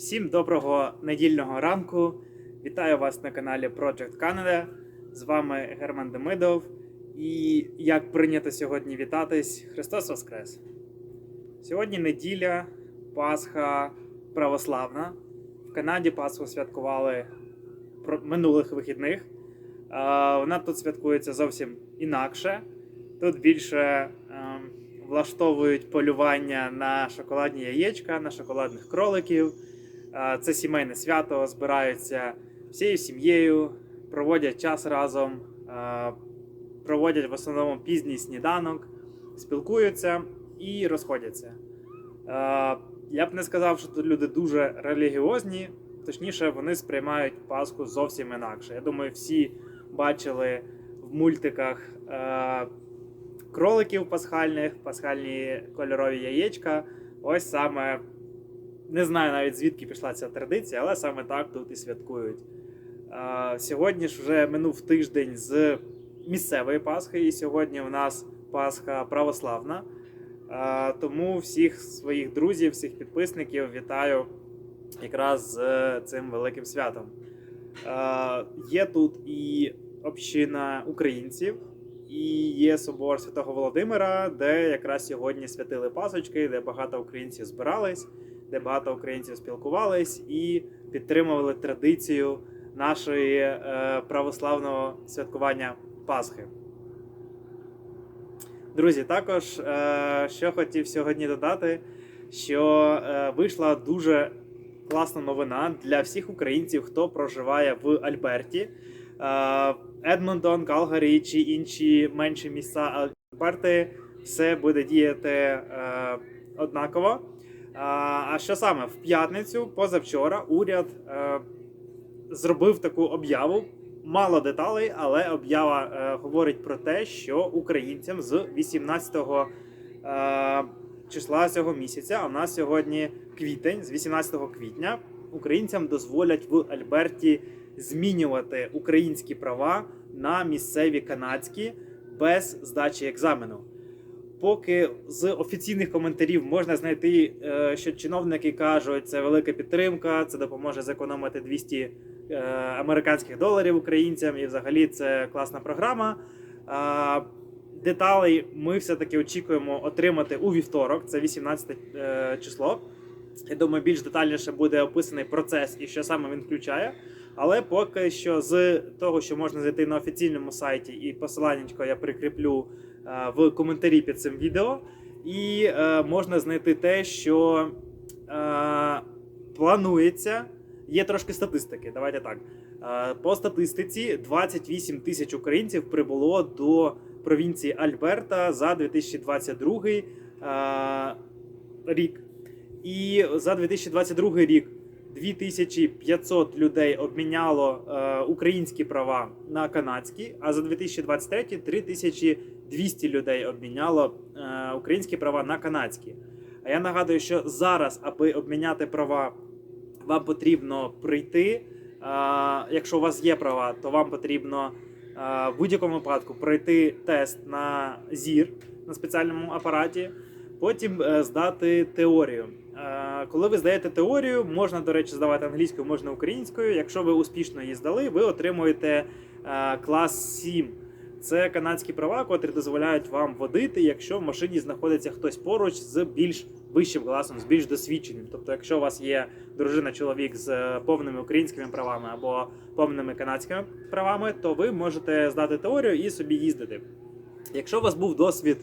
Всім доброго недільного ранку. Вітаю вас на каналі Project Canada. З вами Герман Демидов. І як прийнято сьогодні вітатись, Христос Воскрес! Сьогодні неділя, Пасха православна. В Канаді Пасху святкували минулих вихідних. Вона тут святкується зовсім інакше. Тут більше ем, влаштовують полювання на шоколадні яєчка, на шоколадних кроликів. Це сімейне свято, збираються всією сім'єю, проводять час разом, проводять в основному пізній сніданок, спілкуються і розходяться. Я б не сказав, що тут люди дуже релігіозні, точніше, вони сприймають Пасху зовсім інакше. Я думаю, всі бачили в мультиках кроликів пасхальних, пасхальні кольорові яєчка. Ось саме не знаю навіть звідки пішла ця традиція, але саме так тут і святкують. Сьогодні ж вже минув тиждень з місцевої Пасхи, і сьогодні у нас Пасха православна. Тому всіх своїх друзів, всіх підписників вітаю якраз з е, цим великим святом. Є тут і община українців, і є собор Святого Володимира, де якраз сьогодні святили пасочки, де багато українців збирались, де багато українців спілкувались і підтримували традицію нашої е, православного святкування Пасхи. Друзі, також е, що хотів сьогодні додати, що е, вийшла дуже класна новина для всіх українців, хто проживає в Альберті. Едмонтон, Калгарі чи інші менші міста Альберти, все буде діяти однаково. А, що саме в п'ятницю, позавчора, уряд е, зробив таку об'яву. Мало деталей, але об'ява е, говорить про те, що українцям з 18 е, числа цього місяця, а в нас сьогодні квітень, з 18 квітня, українцям дозволять в Альберті змінювати українські права на місцеві канадські без здачі екзамену. Поки з офіційних коментарів можна знайти, е, що чиновники кажуть, це велика підтримка, це допоможе зекономити 200 е, американських доларів українцям, і взагалі це класна програма. Деталей ми все-таки очікуємо отримати у вівторок, це 18 е, число. Я думаю, більш детальніше буде описаний процес і що саме він включає. Але поки що з того, що можна знайти на офіційному сайті, і посиланнячко я прикріплю в коментарі під цим відео. І е, можна знайти те, що е, планується. Є трошки статистики. Давайте так. Е, по статистиці 28 тисяч українців прибуло до провінції Альберта за 2022 е, рік. І за 2022 рік 2500 людей обміняло е, українські права на канадські, а за 2023 3200 людей обміняло е, українські права на канадські. А я нагадую, що зараз, аби обміняти права, вам потрібно прийти. Е, якщо у вас є права, то вам потрібно е, в будь-якому випадку пройти тест на зір на спеціальному апараті, потім здати теорію. Коли ви здаєте теорію, можна, до речі, здавати англійською, можна українською. Якщо ви успішно її здали, ви отримуєте клас 7. Це канадські права, котрі дозволяють вам водити, якщо в машині знаходиться хтось поруч з більш вищим класом, з більш досвідченим. Тобто, якщо у вас є дружина, чоловік з е, повними українськими правами або повними канадськими правами, то ви можете здати теорію і собі їздити. Якщо у вас був досвід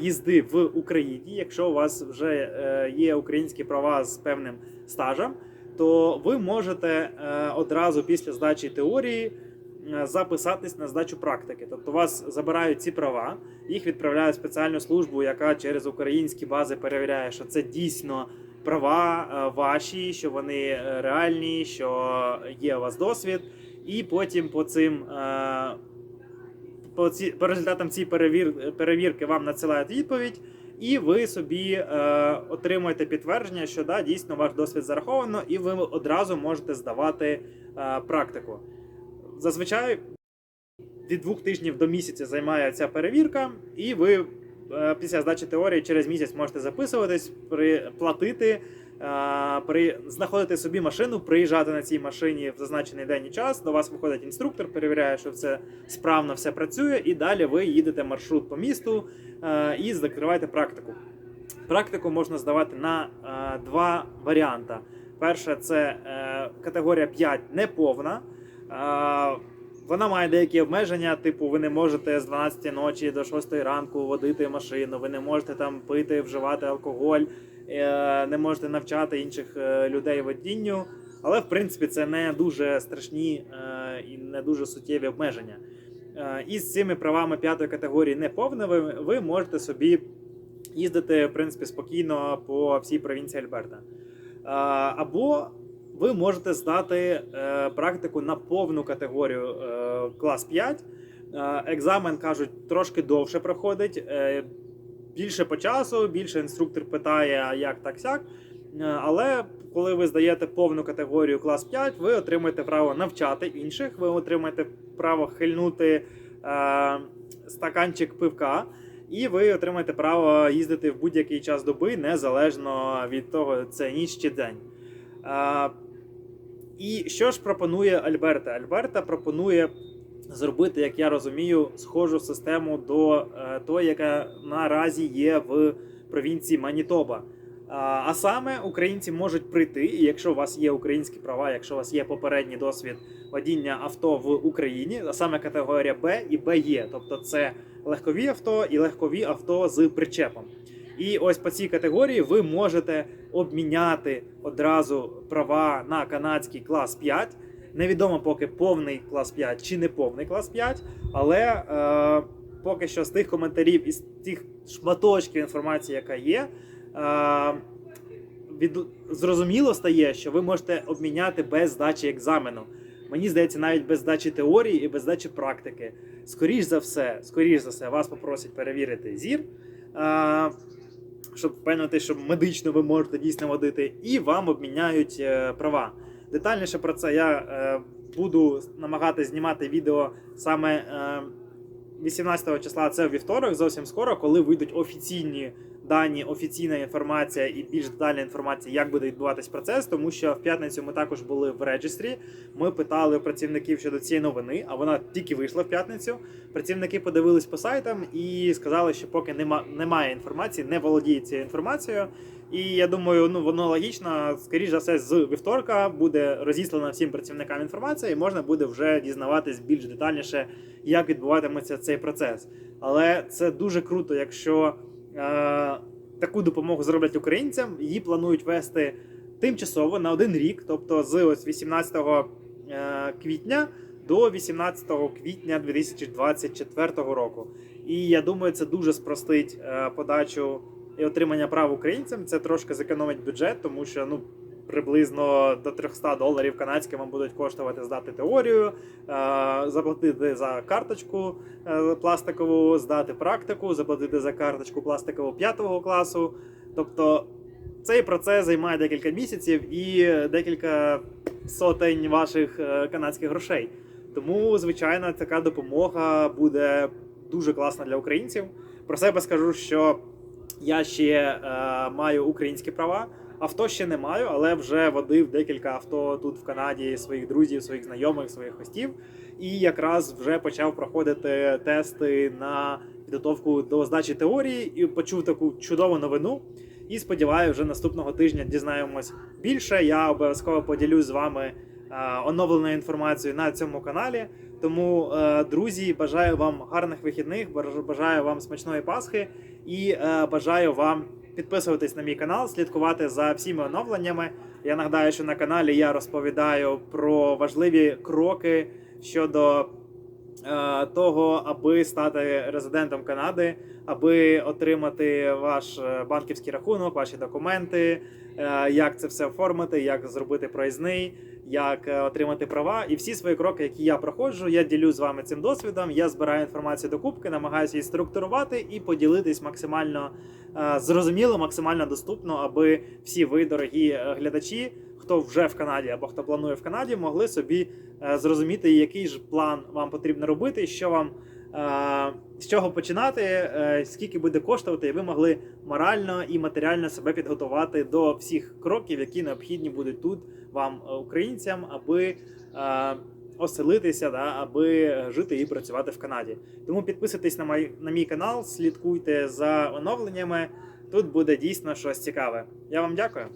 їзди в Україні, якщо у вас вже е, є українські права з певним стажем, то ви можете е, одразу після здачі теорії записатись на здачу практики. Тобто вас забирають ці права, їх відправляють в спеціальну службу, яка через українські бази перевіряє, що це дійсно права е, ваші, що вони е, реальні, що є у вас досвід, і потім по цим. е, по, ці, по результатам цієї перевір, перевірки вам надсилають відповідь, і ви собі е, отримуєте підтвердження, що да, дійсно ваш досвід зараховано, і ви одразу можете здавати е, практику. Зазвичай від двох тижнів до місяця займає ця перевірка, і ви е, після здачі теорії через місяць можете записуватись, при, платити е, при... знаходити собі машину, приїжджати на цій машині в зазначений день і час. До вас виходить інструктор, перевіряє, що все справно все працює, і далі ви їдете маршрут по місту е, і закриваєте практику. Практику можна здавати на два варіанти. Перше, це категорія 5 неповна. Вона має деякі обмеження, типу, ви не можете з 12 ночі до 6 ранку водити машину, ви не можете там пити, вживати алкоголь, е, не можете навчати інших е, людей водінню. Але в принципі це не дуже страшні е, і не дуже суттєві обмеження. І з цими правами п'ятої категорії неповне, ви, можете собі їздити в принципі спокійно по всій провінції Альберта. Або ви можете здати е, практику на повну категорію е, клас 5. Е, Екзамен кажуть трошки довше проходить, більше по часу, більше інструктор питає, як так сяк. Але коли ви здаєте повну категорію клас 5, ви отримаєте право навчати інших, ви отримаєте право хильнути е, стаканчик пивка, і ви отримаєте право їздити в будь-який час доби, незалежно від того, це ніч чи день. І що ж пропонує Альберта? Альберта пропонує зробити, як я розумію, схожу систему до е, тої, яка наразі є в провінції Манітоба. А, а саме українці можуть прийти, і якщо у вас є українські права, якщо у вас є попередній досвід водіння авто в Україні, а саме категорія Б і БЕ, тобто це легкові авто і легкові авто з причепом. І ось по цій категорії ви можете обміняти одразу права на канадський клас 5. Невідомо поки повний клас 5 чи не повний клас 5, але е, поки що з тих коментарів і з тих шматочків інформації, яка є, е, від, зрозуміло стає, що ви можете обміняти без здачі екзамену. Мені здається, навіть без здачі теорії і без здачі практики. Скоріш за все, скоріш за все, вас попросять перевірити зір. Е, щоб впевнити, що медично ви можете дійсно водити, і вам обміняють е, права. Детальніше про це я е, буду намагатися знімати відео саме е, 18 числа, це вівторок, зовсім скоро, коли вийдуть офіційні дані, офіційна інформація і більш детальна інформація, як буде відбуватись процес, тому що в п'ятницю ми також були в реєстрі. Ми питали працівників щодо цієї новини, а вона тільки вийшла в п'ятницю. Працівники подивились по сайтам і сказали, що поки нема, немає інформації, не володіє цією інформацією. І я думаю, ну воно логічно. Скоріше за все, з вівторка буде розіслана всім працівникам інформація, і можна буде вже дізнаватись більш детальніше, як відбуватиметься цей процес. Але це дуже круто, якщо таку допомогу зроблять українцям. Її планують вести тимчасово на один рік, тобто з ось 18 е, квітня до 18 квітня 2024 року. І я думаю, це дуже спростить е, подачу і отримання прав українцям. Це трошки зекономить бюджет, тому що ну. Приблизно до 300 доларів канадських вам будуть коштувати здати теорію, е, заплатити за карточку е, пластикову, здати практику, заплатити за карточку пластикову 5 класу. Тобто цей процес займає декілька місяців і декілька сотень ваших е, канадських грошей. Тому, звичайно, така допомога буде дуже класна для українців. Про себе скажу, що я ще е, маю українські права. Авто ще не маю, але вже водив декілька авто тут в Канаді своїх друзів, своїх знайомих, своїх гостів. І якраз вже почав проходити тести на підготовку до здачі теорії і почув таку чудову новину. І сподіваюся, вже наступного тижня дізнаємось більше. Я обов'язково поділюсь з вами е, оновленою інформацією на цьому каналі. Тому, е, друзі, бажаю вам гарних вихідних, баж- бажаю вам смачної Пасхи і е, бажаю вам підписуватись на мій канал, слідкувати за всіми оновленнями. Я нагадаю, що на каналі я розповідаю про важливі кроки щодо е, того, аби стати резидентом Канади, аби отримати ваш е, банківський рахунок, ваші документи, е, як це все оформити, як зробити проїзний, як е, отримати права. І всі свої кроки, які я проходжу, я ділю з вами цим досвідом. Я збираю інформацію докупки, намагаюся її структурувати і поділитись максимально е, зрозуміло, максимально доступно, аби всі ви, дорогі е, глядачі, хто вже в Канаді або хто планує в Канаді, могли собі зрозуміти, який ж план вам потрібно робити, що вам з чого починати, е, скільки буде коштувати, і ви могли морально і матеріально себе підготувати до всіх кроків, які необхідні будуть тут вам, е, українцям, аби е, оселитися, да, аби жити і працювати в Канаді. Тому підписуйтесь на мій, на мій канал, слідкуйте за оновленнями. Тут буде дійсно щось цікаве. Я вам дякую.